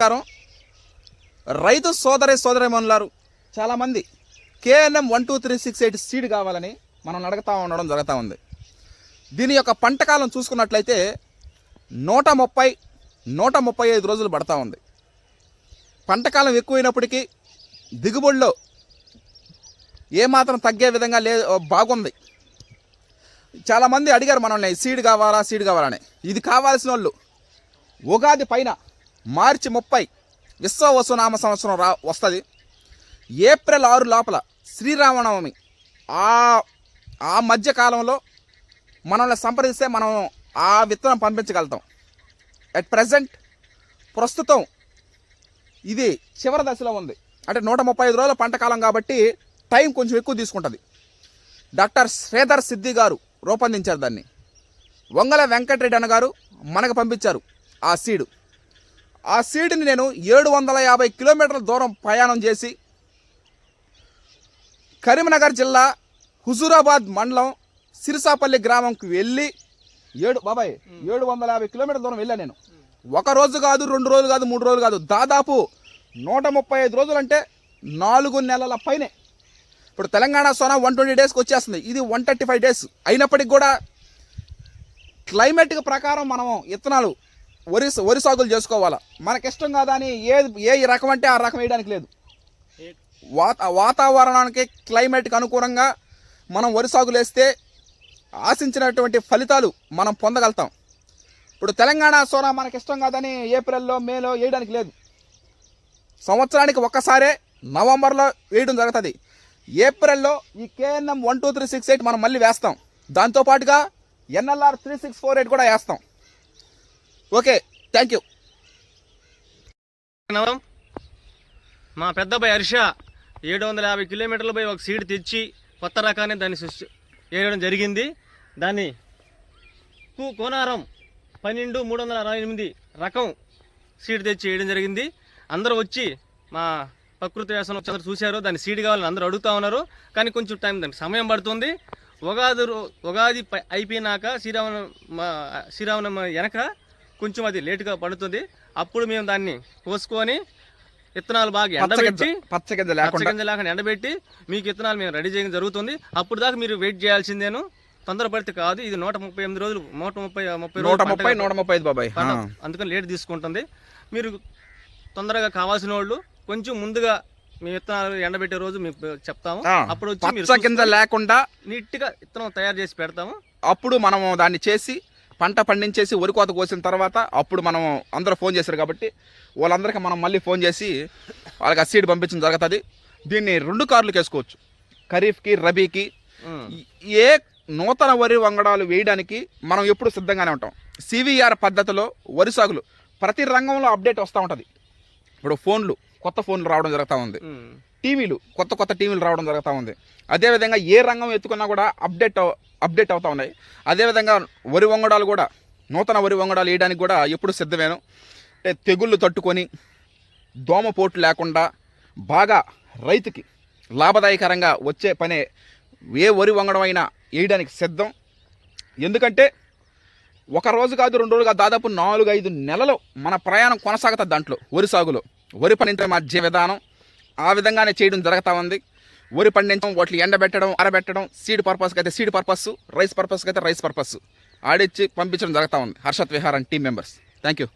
నమస్కారం రైతు సోదరి సోదరిమణులారు చాలామంది KNM one two three six eight seed కావాలని మనం అడుగుతా ఉండడం జరుగుతూ ఉంది. దీని యొక్క పంట కాలం చూసుకున్నట్లయితే నూట ముప్పై నూట ముప్పై ఐదు రోజులు పడతా ఉంది. పంట కాలం ఎక్కువైనప్పటికీ దిగుబడిలో ఏమాత్రం తగ్గే విధంగా లే బాగుంది. చాలామంది అడిగారు మనల్ని సీడ్ కావాలా సీడ్ కావాలని ఇది కావాల్సిన వాళ్ళు ఉగాది పైన మార్చి ముప్పై విశ్వ వసునామ సంవత్సరం రా వస్తుంది. ఏప్రిల్ ఆరు లోపల శ్రీరామనవమి. ఆ ఆ మధ్య కాలంలో మనల్ని సంప్రదిస్తే మనం ఆ విత్తనం పంపించగలుగుతాం. అట్ ప్రజెంట్ ప్రస్తుతం ఇది చివరి దశలో ఉంది. అంటే నూట ముప్పై ఐదు రోజుల పంట కాలం కాబట్టి టైం కొంచెం ఎక్కువ తీసుకుంటుంది. డాక్టర్ శ్రీధర్ సిద్ధి గారు రూపొందించారు దాన్ని. వంగల వెంకటరెడ్డి అన్న గారు మనకు పంపించారు ఆ సీడు. ఆ సీడ్ని నేను ఏడు వందల యాభై కిలోమీటర్ల దూరం ప్రయాణం చేసి కరీంనగర్ జిల్లా హుజూరాబాద్ మండలం సిరిసాపల్లి గ్రామంకి వెళ్ళి ఏడు బాబాయ్ ఏడు వందల యాభై కిలోమీటర్ల దూరం వెళ్ళాను నేను. ఒక రోజు కాదు రెండు రోజులు కాదు మూడు రోజులు కాదు దాదాపు నూట ముప్పై ఐదు రోజులు అంటే నాలుగు నెలల పైనే. ఇప్పుడు తెలంగాణ సోనా వన్ ట్వంటీ డేస్కి వచ్చేస్తుంది. ఇది వన్ థర్టీ ఫైవ్ డేస్. అయినప్పటికీ కూడా క్లైమేట్ ప్రకారం మనం ఇత్తనాలు వరి వరి సాగులు చేసుకోవాలా? మనకిష్టం కాదా అని ఏ ఏ రకం అంటే ఆ రకం వేయడానికి లేదు. వాత వాతావరణానికి క్లైమేట్కి అనుకూలంగా మనం వరి సాగులు వేస్తే ఆశించినటువంటి ఫలితాలు మనం పొందగలుగుతాం. ఇప్పుడు తెలంగాణ సోనా మనకి ఇష్టం కాదని ఏప్రిల్లో మేలో వేయడానికి లేదు. సంవత్సరానికి ఒక్కసారే నవంబర్లో వేయడం జరుగుతుంది. ఏప్రిల్లో ఈ KNM one two three six eight మనం మళ్ళీ వేస్తాం. దాంతోపాటుగా NLR three six four eight కూడా వేస్తాం. ఓకే థ్యాంక్ యూ మా పెద్ద అబ్బాయి హర్ష ఏడు వందల యాభై కిలోమీటర్ల పోయి ఒక సీడ్ తెచ్చి కొత్త రకాన్ని దాన్ని సృష్టి వేయడం జరిగింది. దాన్ని కు కోనారం పన్నెండు మూడు వందల అరవై ఎనిమిది రకం సీడ్ తెచ్చి వేయడం జరిగింది. అందరూ వచ్చి మా ప్రకృతి వ్యవసాయం అందరూ చూశారు. దాన్ని సీడ్ కావాలని అందరూ అడుగుతా ఉన్నారు. కానీ కొంచెం టైం దానికి సమయం పడుతుంది. ఉగాది ఉగాది పై- అయిపోయినాక శ్రీరామ శ్రీరామనమ్మ వెనక కొంచెం అది లేటుగా పడుతుంది. అప్పుడు మేము దాన్ని కోసుకొని విత్తనాలు బాగా ఎండబెట్టి పచ్చగింజ పచ్చగింజ లేకుండా ఎండబెట్టి మీకు విత్తనాలు మేము రెడీ చేయడం జరుగుతుంది. అప్పుడు దాకా మీరు వెయిట్ చేయాల్సిందేను. తొందరపడితే కాదు. ఇది నూట ముప్పై ఎనిమిది రోజులు నూట ముప్పై ముప్పై నూట ముప్పై నూట ముప్పై ఐదు బాబాయ్. అందుకని లేట్ తీసుకుంటుంది. మీరు తొందరగా కావాల్సిన వాళ్ళు కొంచెం ముందుగా మీ విత్తనాలు ఎండబెట్టే రోజు మీకు చెప్తాము. అప్పుడు వచ్చి గింజ లేకుండా నీట్గా విత్తనం తయారు చేసి పెడతాము. అప్పుడు మనం దాన్ని చేసి పంట పండించేసి వరి కోత కోసిన తర్వాత అప్పుడు మనం అందరూ ఫోన్ చేశారు కాబట్టి వాళ్ళందరికీ మనం మళ్ళీ ఫోన్ చేసి వాళ్ళకి ఆ సీడ్ పంపించడం జరుగుతుంది. దీన్ని రెండు కార్లకు వేసుకోవచ్చు ఖరీఫ్కి రబీకి. ఏ నూతన వరి వంగడాలు వేయడానికి మనం ఎప్పుడు సిద్ధంగానే ఉంటాం. సివిఆర్ పద్ధతిలో వరి సాగులు ప్రతి రంగంలో అప్డేట్ వస్తూ ఉంటుంది. ఇప్పుడు ఫోన్లు కొత్త ఫోన్లు రావడం జరుగుతూ ఉంది. టీవీలు కొత్త కొత్త టీవీలు రావడం జరుగుతూ ఉంది. అదేవిధంగా ఏ రంగం ఎత్తుకున్నా కూడా అప్డేట్ అప్డేట్ అవుతూ ఉన్నాయి. అదేవిధంగా వరి వంగడాలు కూడా నూతన వరి వంగడాలు వేయడానికి కూడా ఎప్పుడు సిద్ధమేను. అంటే తెగుళ్ళు తట్టుకొని దోమపోటు లేకుండా బాగా రైతుకి లాభదాయకరంగా వచ్చే పనే ఏ వరి వంగడం అయినా వేయడానికి సిద్ధం. ఎందుకంటే ఒక రోజు కాదు రెండు రోజులు కాదు దాదాపు నాలుగు ఐదు నెలలు మన ప్రయాణం కొనసాగుతుంది దాంట్లో వరి సాగులో. వరి పండించడం మా విధానం ఆ విధంగానే చేయడం జరుగుతూ ఉంది. వరి పండించడం వాటిని ఎండబెట్టడం ఆరబెట్టడం సీడ్ పర్పస్కి అయితే సీడ్ పర్పస్ రైస్ పర్పస్కి అయితే రైస్ పర్పస్ ఆడిచ్చి పంపించడం జరుగుతూ ఉంది. Harshat Vihar and team members. Thank you